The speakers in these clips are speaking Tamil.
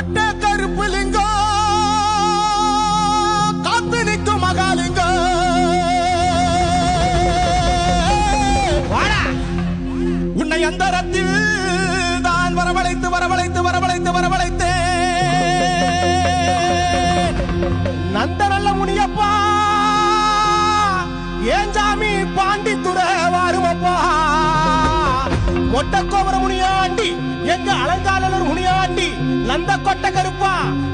i don't Whatever. மொட்டக்கோபுர முனியாண்டி எங்க அலங்காநல்லூர் முனியாண்டி நந்த கொட்ட கருப்பா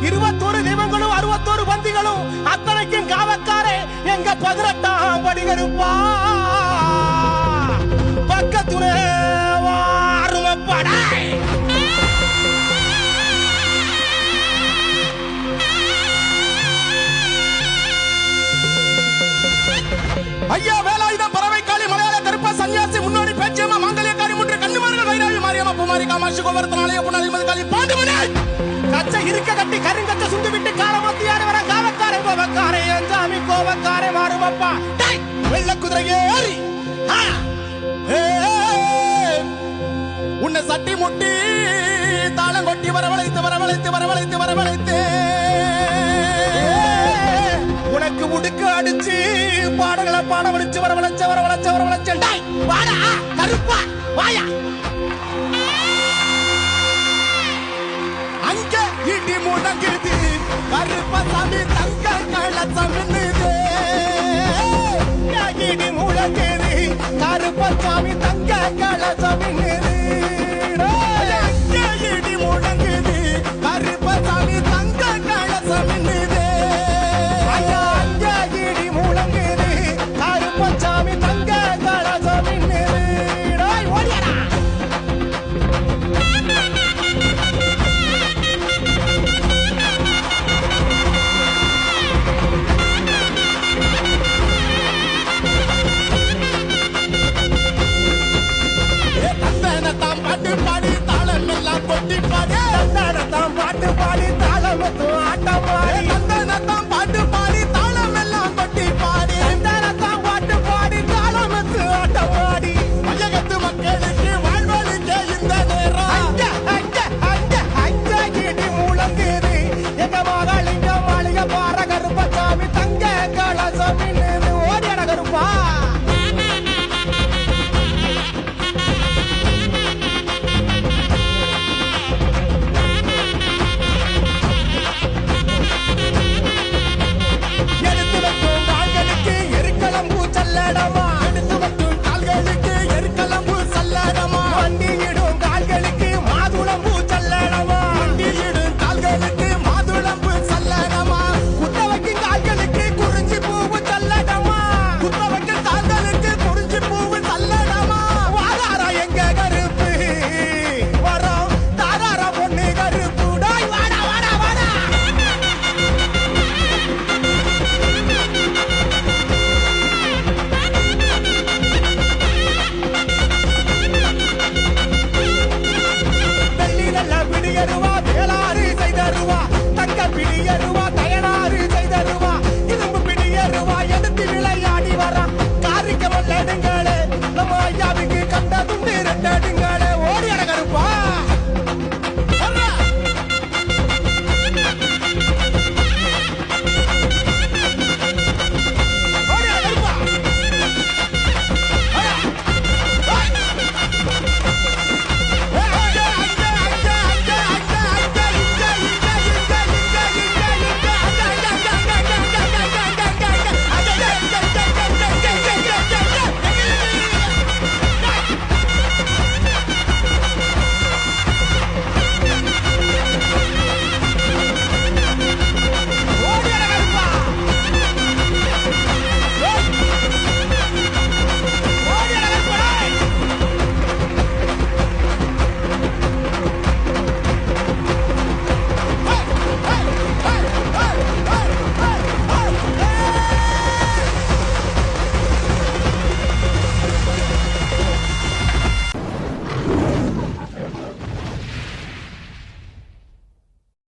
இருபத்தோரு தெய்வங்களும் அறுபத்தோரு பந்திகளும் அத்தனைக்கும் காவக்காரே எங்க பதினெட்டாம் படி கருப்பா. மாரியம்மா பூமாரி காமாட்சி கோவரத்தனாலய புனாலி மதுகாலி பாண்டுமணி. கச்சை இருக்க கட்டி கருங்கச்ச சுண்டு விட்டு காலமத்தி வர? காவக்காரன் கோவக்காரே அஞ்சாமி கோவக்காரே மாறுமப்பா டேய், வெள்ள குதிரை ஏறி. உன்னை சட்டி முட்டி தாளம் கொட்டி வரவழைத்து வரவழைத்து வரவழைத்து வரவழைத்து. உனக்கு உடுக்கு அடிச்சு பாடங்களை பாட வடிச்சு வரவழைச்ச வரவழைச்ச வரவழைச்ச. வாடா கருப்பா வாயா. Kim will not get it